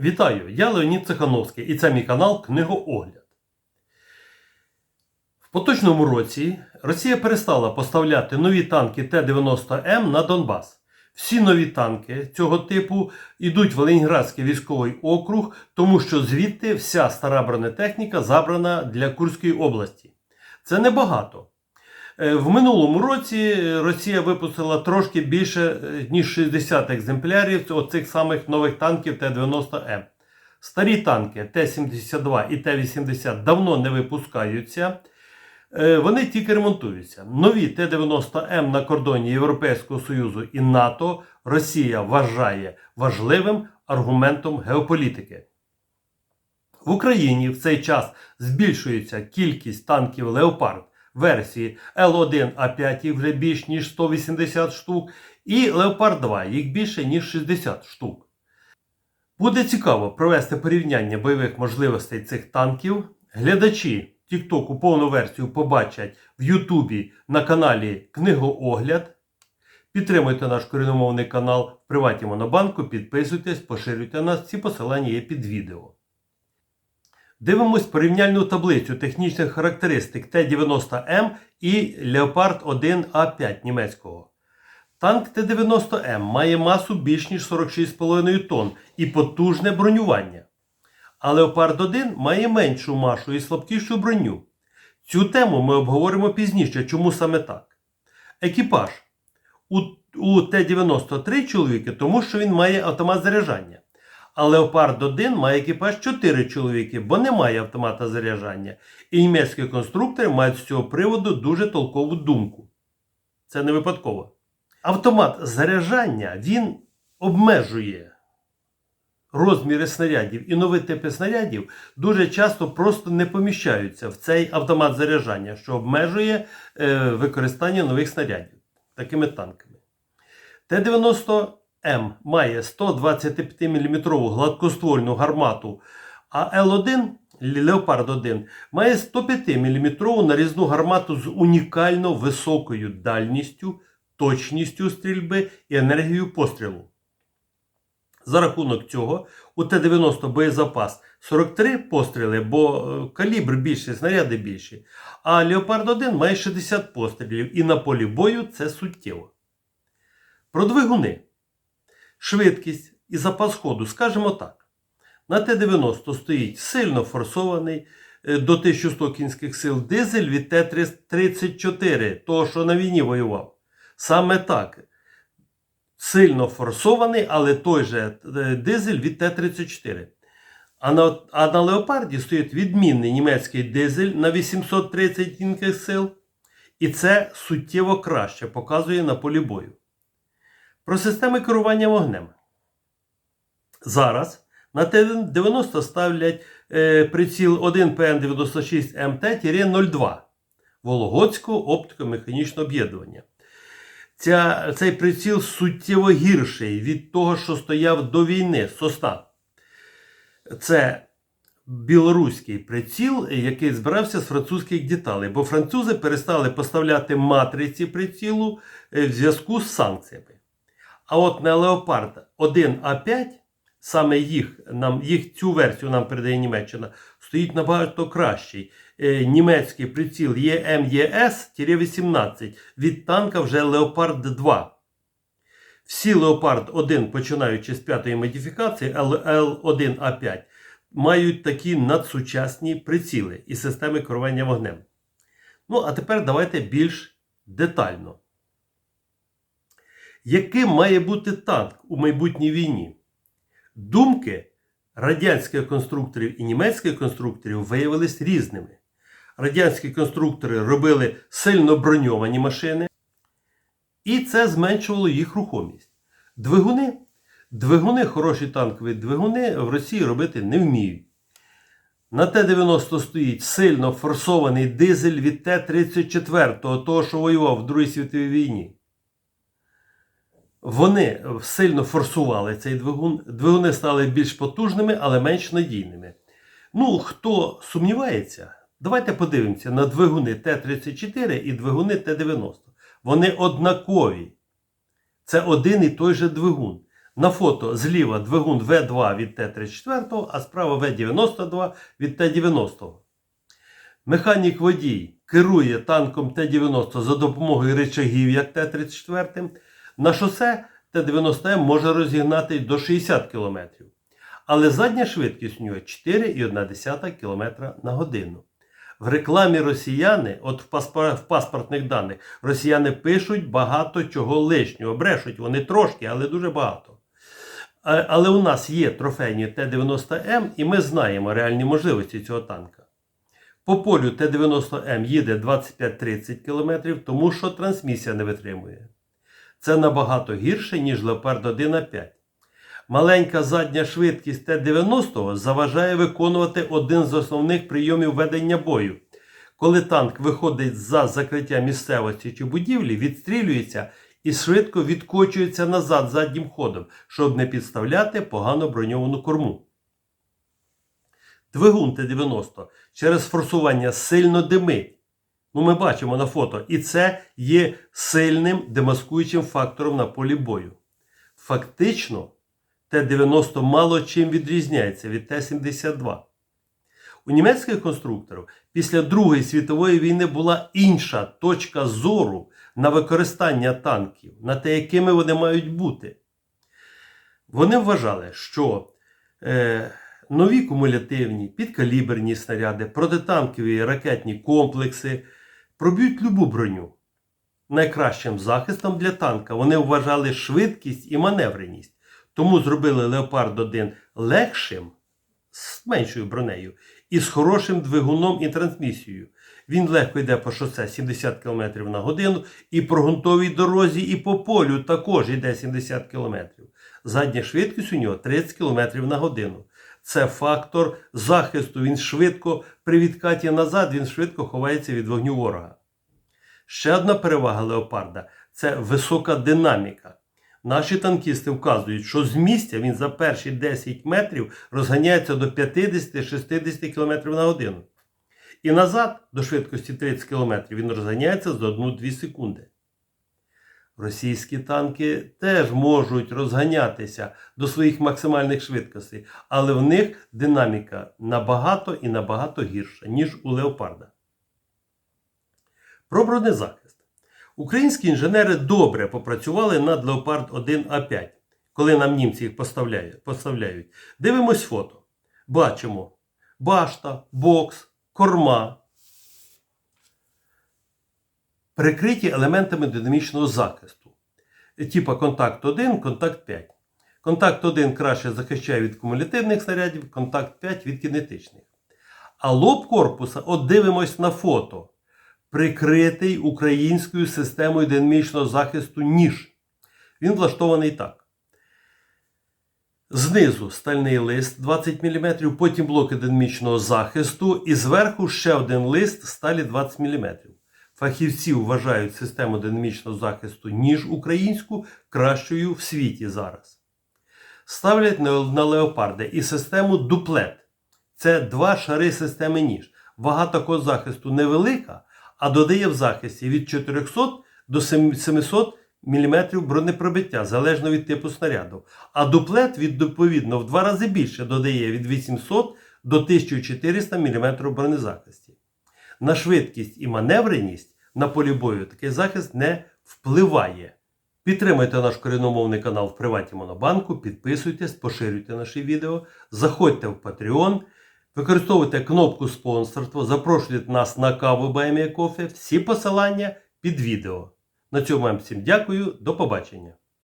Вітаю! Я Леонід Цехановський і це мій канал Книгоогляд. В поточному році Росія перестала поставляти нові танки Т-90М на Донбас. Всі нові танки цього типу йдуть в Ленінградський військовий округ, тому що звідти вся стара бронетехніка забрана для Курської області. Це небагато. Е, В минулому році Росія випустила трошки більше е, ніж 60 екземплярів оцих самих нових танків Т-90М. Старі танки Т-72 і Т-80 давно не випускаються. Е, Вони тільки ремонтуються. Нові Т-90М на кордоні Європейського Союзу і НАТО Росія вважає важливим аргументом геополітики. В Україні в цей час збільшується кількість танків Леопард версії Л1А5 їх вже більш ніж 180 штук, і Леопард 2 їх більше ніж 60 штук. Буде цікаво провести порівняння бойових можливостей цих танків. Глядачі Тіктоку повну версію побачать в Ютубі на каналі Книгоогляд. Підтримуйте наш коріномовний канал в Приваті Монобанку, підписуйтесь, поширюйте нас. Ці посилання є під відео. Дивимось порівняльну таблицю технічних характеристик Т-90М і Leopard 1А5 німецького. Танк Т-90М має масу більш ніж 46,5 тонн і потужне бронювання. А Leopard 1 має меншу машу і слабкішу броню. Цю тему ми обговоримо пізніше, чому саме так. Екіпаж. У, у Т-90 3 чоловіки, тому що він має автомат заряджання. А Леопард 1 має екіпаж 4 чоловіки, бо немає автомата заряджання. І німецькі конструктори мають з цього приводу дуже толкову думку. Це не випадково. Автомат заряджання він обмежує розміри снарядів і нові типи снарядів дуже часто просто не поміщаються в цей автомат заряджання, що обмежує е, використання нових снарядів такими танками. Т-90М має 125 мм гладкоствольну гармату, а Л1 Леопард 1 має 105 мм нарізну гармату з унікально високою дальністю, точністю стрільби і енергією пострілу. За рахунок цього у Т-90 боєзапас 43 постріли, бо е, калібр більший, снаряди більші. А Леопард 1 має 60 пострілів і на полі бою це суттєво. Про двигуни. Швидкість і запас ходу, скажімо так. На Т-90 стоїть сильно форсований е, до 1100 кінських сил дизель від Т-34, того, що на війні воював. Саме так. Сильно форсований, але той же е, дизель від Т-34. А на, а на Леопарді стоїть відмінний німецький дизель на 830 кінських сил. І це суттєво краще показує на полі бою. Про системи керування вогнем. Зараз на Т-90 ставлять е, приціл 1ПН96МТ-02 Вологодського оптико-механічного об'єднання. Ця, цей приціл суттєво гірший від того, що стояв до війни сосна. Це білоруський приціл, який збирався з французьких деталей, бо французи перестали поставляти матриці прицілу е, в зв'язку з санкціями. А от на Leopard 1А5, саме їх, нам, їх цю версію нам передає Німеччина, стоїть набагато кращий. Е, німецький приціл ЄМЄС-18 від танка вже Leopard 2. Всі Leopard 1, починаючи з п'ятої модифікації L1А5, мають такі надсучасні приціли і системи керування вогнем. Ну, а тепер давайте більш детально. Яким має бути танк у майбутній війні? Думки радянських конструкторів і німецьких конструкторів виявились різними. Радянські конструктори робили сильно броньовані машини, і це зменшувало їх рухомість. Двигуни, двигуни, хороші танкові двигуни в Росії робити не вміють. На Т-90 стоїть сильно форсований дизель від Т-34, того, що воював в Другій світовій війні. Вони сильно форсували цей двигун. Двигуни стали більш потужними, але менш надійними. Ну, хто сумнівається, давайте подивимося на двигуни Т-34 і двигуни Т-90. Вони однакові. Це один і той же двигун. На фото зліва двигун В2 від Т-34, а справа В-92 від Т-90. Механік водій керує танком Т-90 за допомогою речагів, як Т-34. На шосе Т-90М може розігнати до 60 км. Але задня швидкість у нього 4,1 км на годину. В рекламі росіяни, от в, паспор- в паспортних даних, росіяни пишуть багато чого лишнього. Брешуть вони трошки, але дуже багато. Але у нас є трофейні Т-90М, і ми знаємо реальні можливості цього танка. По полю Т-90М їде 25-30 км, тому що трансмісія не витримує. Це набагато гірше, ніж Леопард 1 а 5. Маленька задня швидкість Т-90 заважає виконувати один з основних прийомів ведення бою. Коли танк виходить за закриття місцевості чи будівлі, відстрілюється і швидко відкочується назад заднім ходом, щоб не підставляти погано броньовану корму. Двигун Т-90 через форсування сильно димить. Ну, ми бачимо на фото, і це є сильним демаскуючим фактором на полі бою. Фактично, Т-90 мало чим відрізняється від Т-72. У німецьких конструкторів після Другої світової війни була інша точка зору на використання танків, на те, якими вони мають бути. Вони вважали, що е, нові кумулятивні, підкаліберні снаряди, протитанкові ракетні комплекси проб'ють любу броню. Найкращим захистом для танка вони вважали швидкість і маневреність. Тому зробили Леопард 1 легшим, з меншою бронею, і з хорошим двигуном і трансмісією. Він легко йде по шосе 70 км на годину, і по ґрунтовій дорозі, і по полю також йде 70 км. Задня швидкість у нього 30 км на годину. Це фактор захисту. Він швидко при відкаті назад, він швидко ховається від вогню ворога. Ще одна перевага леопарда це висока динаміка. Наші танкісти вказують, що з місця він за перші 10 метрів розганяється до 50-60 км на годину. І назад до швидкості 30 км він розганяється за 1-2 секунди. Російські танки теж можуть розганятися до своїх максимальних швидкостей, але в них динаміка набагато і набагато гірша, ніж у леопарда. Про бронезахист. Українські інженери добре попрацювали над Леопард 1 А5, коли нам німці їх поставляють. Дивимось фото. Бачимо башта, бокс, корма. Прикриті елементами динамічного захисту. Типа контакт 1, контакт 5. Контакт 1 краще захищає від кумулятивних снарядів, контакт 5 від кінетичних. А лоб корпуса, от дивимось на фото прикритий українською системою динамічного захисту ніж. Він влаштований так. Знизу стальний лист 20 мм, потім блоки динамічного захисту, і зверху ще один лист сталі 20 мм. Фахівці вважають систему динамічного захисту ніж українську кращою в світі зараз. Ставлять на леопарди і систему дуплет. Це два шари системи ніж. Вага такого захисту невелика, а додає в захисті від 400 до 700 мм бронепробиття, залежно від типу снаряду. А дуплет відповідно в два рази більше додає від 800 до 1400 мм бронезахисті. На швидкість і маневреність на полі бою такий захист не впливає. Підтримайте наш корінномовний канал в Приваті Монобанку, підписуйтесь, поширюйте наші відео, заходьте в Patreon. Використовуйте кнопку спонсорства, запрошуйте нас на каву Баймія Кофе. Всі посилання під відео. На цьому вам всім дякую. До побачення.